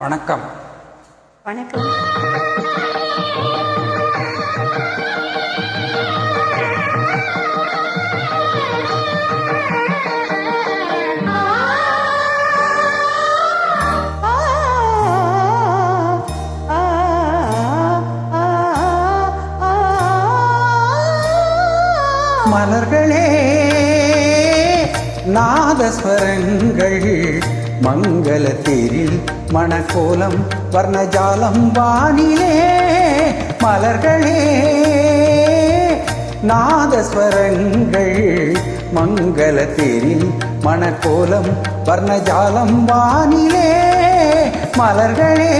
வணக்கம். வணக்கம். மலர்களே நாதஸ்வரங்கள் மங்கள தேரில் மணக்கோலம் வர்ணஜாலம் வானிலே மலர்களே நாதஸ்வரங்கள் மங்கள தேரில் மணக்கோலம் வர்ணஜாலம் வானிலே மலர்களே.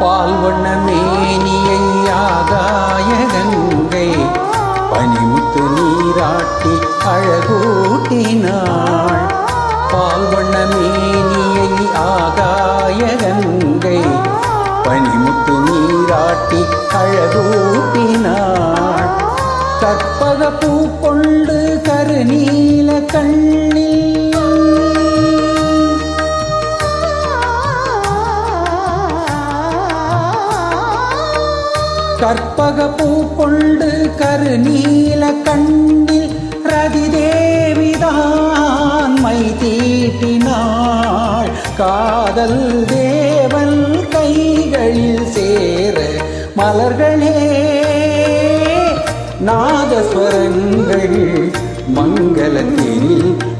பால் வண்ண மேனியை ஆகாய கங்கை பனிமுத்து நீராட்டி அழகூட்டினாள். பால் வண்ண மேனியை ஆகாய கங்கை பனிமுத்து நீராட்டி அழகூட்டினாள். கற்பக பூ கொண்டு கருநீல கண்ணி கற்பக பூ கொண்டு கருநீல கண்ணில் ரதி தேவிதான் மை தீட்டினாள். காதல் தேவன் கைகளில் சேர மலர்களே நாதஸ்வரங்கள் மங்களத்தில்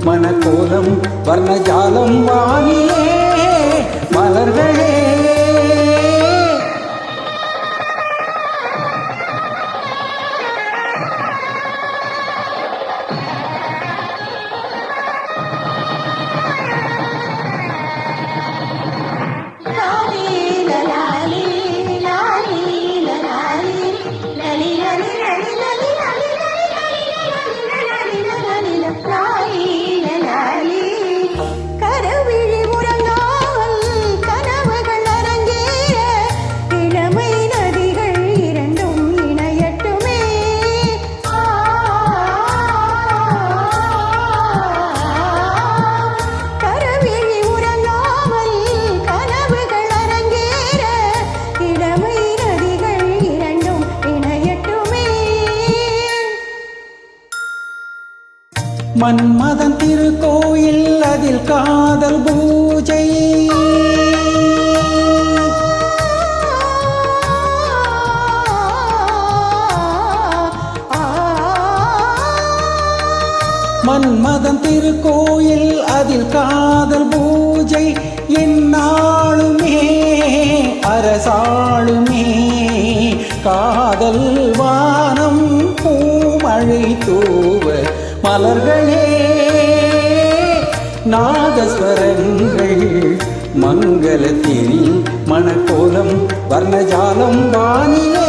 மனக்கோலம் வர்ணஜாலம் வானிலே மலர்களே. மன்மதன் திருக்கோயில் அதில் காதல் பூஜை. மன்மதன் திருக்கோயில் அதில் காதல் பூஜை. என்னாளுமே அரசாளுமே காதல் மலர்களே நாதஸ்வரங்கள் மங்கள மங்களத்தில் மணக்கோலம் வர்ணஜாலம் வானிலே